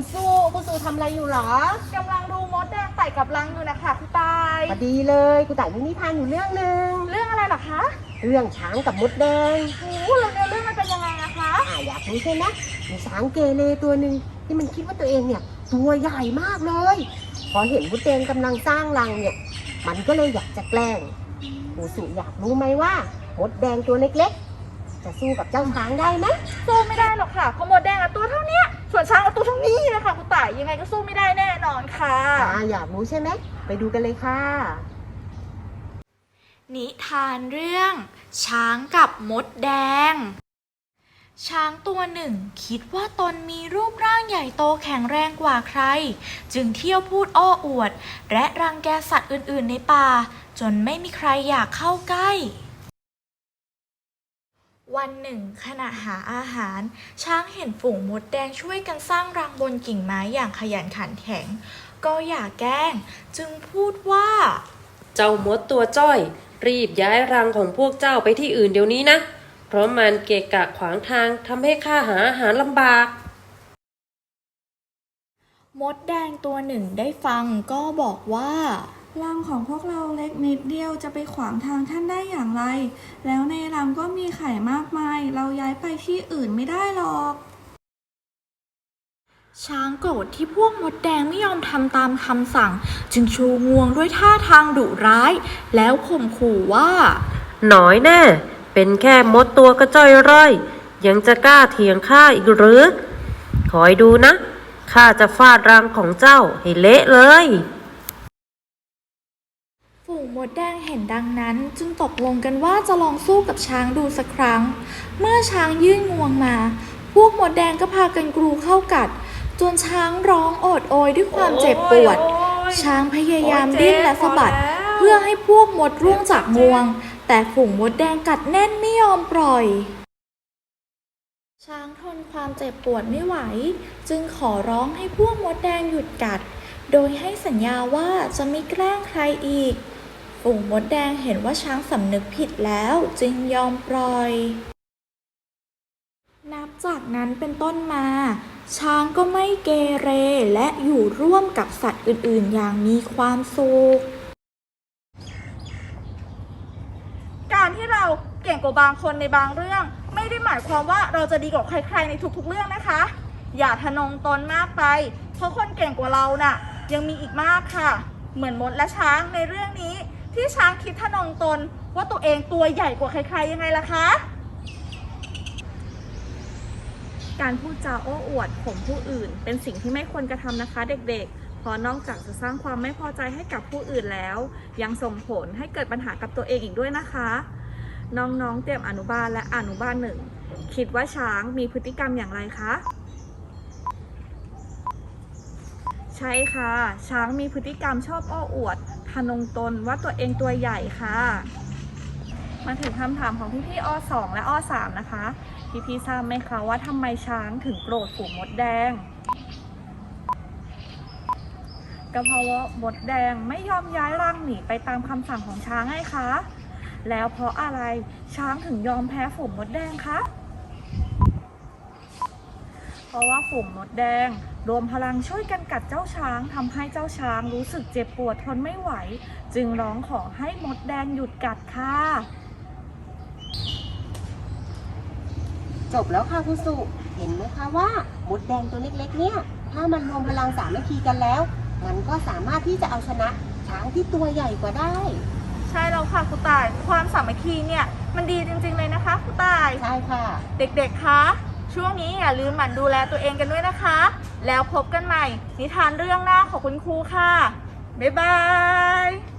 คุณสู้คุณสู้ทำอะไรอยู่เหรอกำลังดูมดแดงไต่กับรังอยู่นะคะคุณตาย พอดีเลยคุณต่ายมีนิทานอยู่เรื่องหนึ่งเรื่องอะไรเหรอคะเรื่องช้างกับมดแดงโอ้โหแล้วเนื้อเรื่องมันเป็นยังไงนะคะ อ่าอยากรู้ใช่ไหมมีช้างเกเรตัวหนึ่งที่มันคิดว่าตัวเองเนี่ย ตัวใหญ่มากเลย พอเห็นมดแดงกำลังสร้างรังเนี่ย มันก็เลยอยากจะแกล้งคุณสุอยากรู้ไหมว่ามดแดงตัวเล็กๆ จะสู้กับเจ้าช้างได้ไหมสู้ไม่ได้หรอกค่ะเพราะมดแดงอะตัวเท่าเนี้ย ส่วนช้างอะตัวเท่านี้นะคะคุณตายยังไงก็สู้ไม่ได้แน่นอนค่ะ อ่าอยากรู้ใช่ไหม ไปดูกันเลยค่ะ นิทานเรื่อง ช้างกับมดแดง ช้างตัวหนึ่ง คิดว่าตนมีรูปร่างใหญ่โตแข็งแรงกว่าใคร จึงเที่ยวพูดอ้ออวด และรังแกสัตว์อื่นๆในป่า จนไม่มีใครอยากเข้าใกล้ วันหนึ่ง ขณะหาอาหาร ช้างเห็นฝูงมดแดงช่วยกันสร้างรังบนกิ่งไม้อย่างขยันขันแข็ง ก็อย่าแกล้ง จึงพูดว่า เจ้ามดตัวจ้อย รีบย้ายรังของพวกเจ้าไปที่อื่นเดี๋ยวนี้นะ เพราะมันเกะกะขวางทางทำให้ข้าหาอาหารลำบาก มดแดงตัวหนึ่งได้ฟังก็บอกว่า รังของพวกเราเล็กนิดเดียวจะไปขวางทางท่านได้อย่างไร แล้วในรังก็มีไข่มากมาย เราย้ายไปที่อื่นไม่ได้หรอก ช้างโกรธที่พวกมดแดงไม่ยอมทำตามคำสั่ง จึงชูงวงด้วยท่าทางดุร้าย แล้วข่มขู่ว่า หน่อยแน่ เป็นแค่มดตัวกระจ้อยร่อย ยังจะกล้าเถียงข้าอีกหรือ คอยดูนะ ข้าจะฟาดรังของเจ้าให้เละเลยฝูงม ดแดงเห็นดังนั้นจึงตกลงกันว่าจะลองสู้กับช้างดูสักครั้ง เมื่อช้างยื่นงวงมา พวกหมดแดงก็พากันกรูเข้ากัด จนช้างร้องโอดโอยด้วยความเจ็บปวด ช้างพยายามดิ้นและสะบัด เพื่อให้พวกมดร่วงจากงวง แต่ฝูงมดแดงกัดแน่นไม่ยอมปล่อย ช้างทนความเจ็บปวดไม่ไหว จึงขอร้องให้พวกมดแดงหยุดกัด โดยให้สัญญาว่าจะไม่แกล้งใครอีก ฝูงมดแดงเห็นว่าช้างสำนึกผิดแล้วจึงยอมปล่อย นับจากนั้นเป็นต้นมา ช้างก็ไม่เกเรและอยู่ร่วมกับสัตว์อื่นๆ อย่างมีความสุข การที่เราเก่งกว่าบางคนในบางเรื่อง ไม่ได้หมายความว่าเราจะดีกว่าใครๆในทุกๆเรื่องนะคะ อย่าทะนงตนมากไป เพราะคนเก่งกว่าเราน่ะ ยังมีอีกมากค่ะ เหมือนมดและช้างในเรื่องนี้ ที่ช้างคิดทะนงตนว่าตัวเองตัวใหญ่กว่าใครๆยังไงล่ะคะ การพูดจาโอ้อวดข่มผู้อื่น เป็นสิ่งที่ไม่ควรกระทำนะคะ เด็กๆ เพราะนอกจากจะสร้างความไม่พอใจให้กับผู้อื่นแล้ว ยังส่งผลให้เกิดปัญหากับตัวเองอีกด้วยนะคะ น้องๆ เตรียมอนุบาลและอนุบาลหนึ่ง คิดว่าช้างมีพฤติกรรมอย่างไรคะ ใช่ค่ะ ช้างมีพฤติกรรมชอบอ้ออวดทะนงตนว่าตัวเองตัวใหญ่ค่ะ มาถึงคำถามของพี่ๆอ2และอ3นะคะ พี่ๆทราบไหมคะว่าทำไมช้างถึงโกรธฝูงมดแดงก็เพราะว่ามดแดงไม่ยอมย้ายรังหนีไปตามคำสั่งของช้างไงคะ แล้วเพราะอะไรช้างถึงยอมแพ้ฝูงมดแดงคะ ราะว่าฝูงมดแดง รวมพลังช่วยกันกัดเจ้าช้างทำให้เจ้าช้างรู้สึกเจ็บปวดทนไม่ไหว จึงร้องขอให้มดแดงหยุดกัดค่ะ จบแล้วค่ะคุณสุ เห็นไหมคะว่ามดแดงตัวเล็กๆ เนี่ย ถ้ามันรวมพลังสามัคคีกันแล้ว มันก็สามารถที่จะเอาชนะช้างที่ตัวใหญ่กว่าได้ ใช่แล้วค่ะครูต่าย ความสามัคคีเนี่ย มันดีจริงๆเลยนะคะครูต่าย ใช่ค่ะ เด็กๆ คะ ช่วงนี้อย่าลืมหมั่นดูแลตัวเองกันด้วยนะคะ แล้วพบกันใหม่นิทานเรื่องหน้าของคุณครูค่ะ บ๊ายบาย